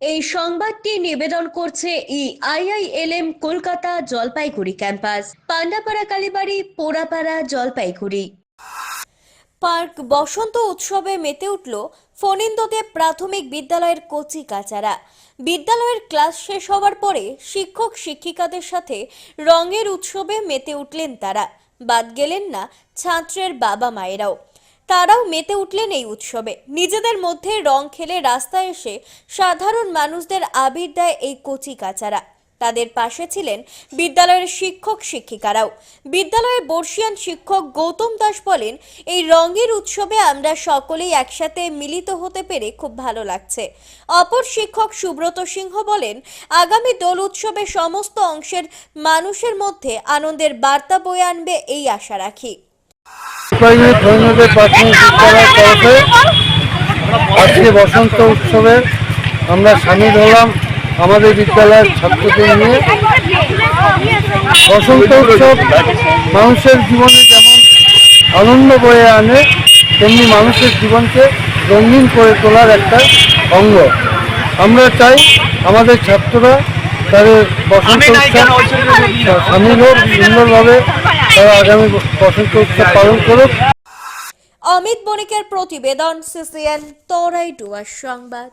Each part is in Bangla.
এই সংবাদটি নিবেদন করছে ই IILM Kolkata Jalpaiguri campus. Pandapara Kalibari, Porapara Jalpaiguri. Park বসন্ত উৎসবে মেতে উঠল ফণীন্দ্রদেব প্রাথমিক বিদ্যালয়ের কচি কাচারা। বিদ্যালয়ের ক্লাস শেষ হওয়ার পরে শিক্ষক শিক্ষিকাদের সাথে রঙের উৎসবে মেতে উঠলেন তারা। বাদ গেলেন না ছাত্রের বাবা মায়েরাও তারাও মেতে উঠলেন এই উৎসবে। নিজেদের মধ্যে রং খেলে রাস্তায় এসে সাধারণ মানুষদের আবির দেয় এই কচি কাচারা। তাদের পাশে ছিলেন বিদ্যালয়ের শিক্ষক শিক্ষিকারাও। বিদ্যালয়ের বর্ষিয়ান শিক্ষক গৌতম দাস বলেন, এই রঙের উৎসবে আমরা সকলেই একসাথে মিলিত হতে পেরে খুব ভালো লাগছে। অপর শিক্ষক সুব্রত সিংহ বলেন, আগামী দোল উৎসবে সমস্ত অংশের মানুষের মধ্যে আনন্দের বার্তা বয়ে আনবে এই আশা রাখি। ধর্মদেব প্রাথমিক বিদ্যালয়ের তরফে আজকে বসন্ত উৎসবে আমরা সামিল হলাম আমাদের বিদ্যালয়ের ছাত্রদের নিয়ে। বসন্ত উৎসব মানুষের জীবনে যেমন আনন্দ বয়ে আনে, তেমনি মানুষের জীবনকে রঙিন করে তোলার একটা অঙ্গ। আমরা চাই আমাদের ছাত্ররা তাদের হোক সুন্দরভাবে তারা আগামী বসন্ত উৎসব পালন করুক। অমিত বণিকের প্রতিবেদন সিসিএন তরাই ডুয়ার সংবাদ।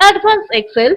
Advanced Excel.